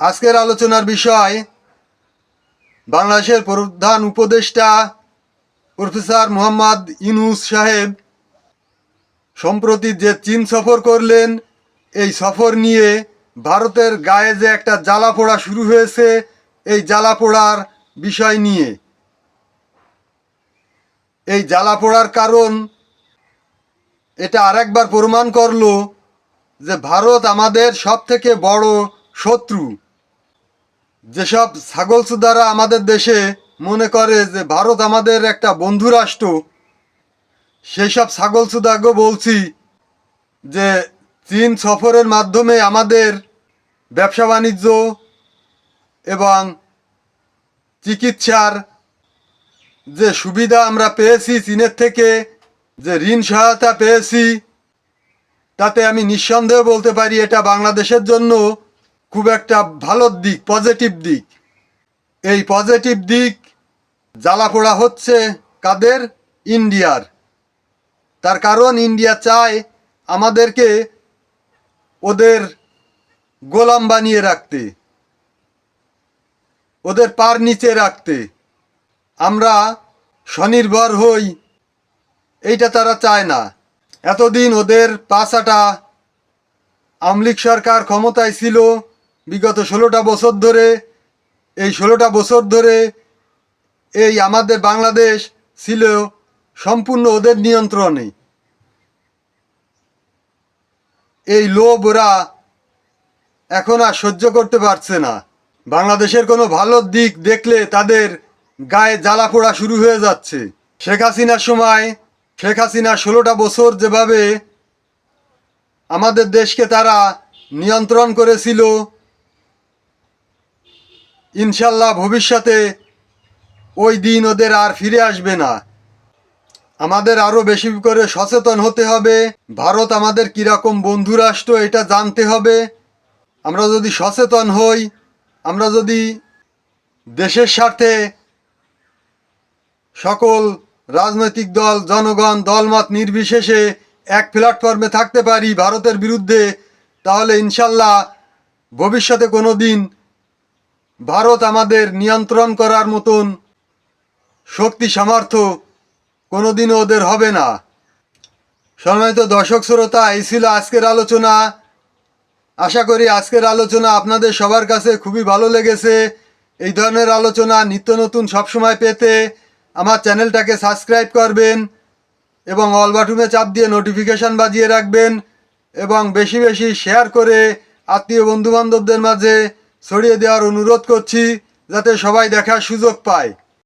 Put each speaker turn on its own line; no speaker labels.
আজকের আলোচনার বিষয় বাংলাদেশের প্রধান উপদেষ্টা প্রফেসর মোহাম্মদ ইনুস সাহেব সম্প্রতি যে চীন সফর করলেন, এই সফর নিয়ে ভারতের গায়ে যে একটা জ্বালা পোড়া শুরু হয়েছে, এই জ্বালা পোড়ার বিষয় নিয়ে। এই জ্বালা পোড়ার কারণ, এটা আরেকবার প্রমাণ করল যে ভারত আমাদের সব থেকে বড় শত্রু। যেসব ছাগল সুদারা আমাদের দেশে মনে করে যে ভারত আমাদের একটা বন্ধু রাষ্ট্র সেই সব ছাগল সুদাকে বলছি যে চীন সফরের মাধ্যমে আমাদের ব্যবসা বাণিজ্য এবং চিকিৎসার যে সুবিধা আমরা পেয়েছি চীনের থেকে, যে ঋণ সহায়তা পেয়েছি, তাতে আমি নিঃসন্দেহে বলতে পারি এটা বাংলাদেশের জন্য খুব একটা ভালো দিক পজিটিভ দিক। এই পজিটিভ দিক জ্বালাপোড়া হচ্ছে কাদের? ইন্ডিয়ার। তার কারণ ইন্ডিয়া চায় আমাদেরকে ওদের গোলাম বানিয়ে রাখতে, ওদের পার নিচে রাখতে। আমরা স্বনির্ভর হই, এইটা তারা চায় না। এতদিন ওদের পাঁচাটা আমলিক সরকার ক্ষমতায় ছিল বিগত ষোলোটা বছর ধরে, এই ষোলোটা বছর ধরে এই আমাদের বাংলাদেশ ছিল সম্পূর্ণ ওদের নিয়ন্ত্রণে। এই লোভ ওরা এখন আর সহ্য করতে পারছে না। বাংলাদেশের কোনো ভালো দিক দেখলে তাদের গায়ে জ্বালা পোড়া শুরু হয়ে যাচ্ছে। শেখ হাসিনার সময়, শেখ হাসিনা ষোলোটা বছর যেভাবে আমাদের দেশকে তারা নিয়ন্ত্রণ করেছিল ইনশাল্লাহ ভবিষ্যতে ওই দিন ওদের আর ফিরে আসবে না। আমাদের আরও বেশি করে সচেতন হতে হবে। ভারত আমাদের কীরকম বন্ধু রাষ্ট্র এটা জানতে হবে। আমরা যদি সচেতন হই, আমরা যদি দেশের স্বার্থে সকল রাজনৈতিক দল, জনগণ, দলমত নির্বিশেষে এক প্ল্যাটফর্মে থাকতে পারি ভারতের বিরুদ্ধে, তাহলে ইনশাল্লাহ ভবিষ্যতে কোনো দিন ভারত আমাদের নিয়ন্ত্রণ করার মতন শক্তি সামর্থ্য কোনোদিনও ওদের হবে না। সম্মানিত দর্শক শ্রোতা, এই ছিল আজকের আলোচনা। আশা করি আজকের আলোচনা আপনাদের সবার কাছে খুবই ভালো লেগেছে। এই ধরনের আলোচনা নিত্য নতুন সবসময় পেতে আমার চ্যানেলটাকে সাবস্ক্রাইব করবেন এবং অল বাটুমে চাপ দিয়ে নোটিফিকেশান বাজিয়ে রাখবেন এবং বেশি বেশি শেয়ার করে আত্মীয় বন্ধুবান্ধবদের মাঝে ছড়িয়ে দেওয়ার অনুরোধ করছি যাতে সবাই দেখার সুযোগ পায়।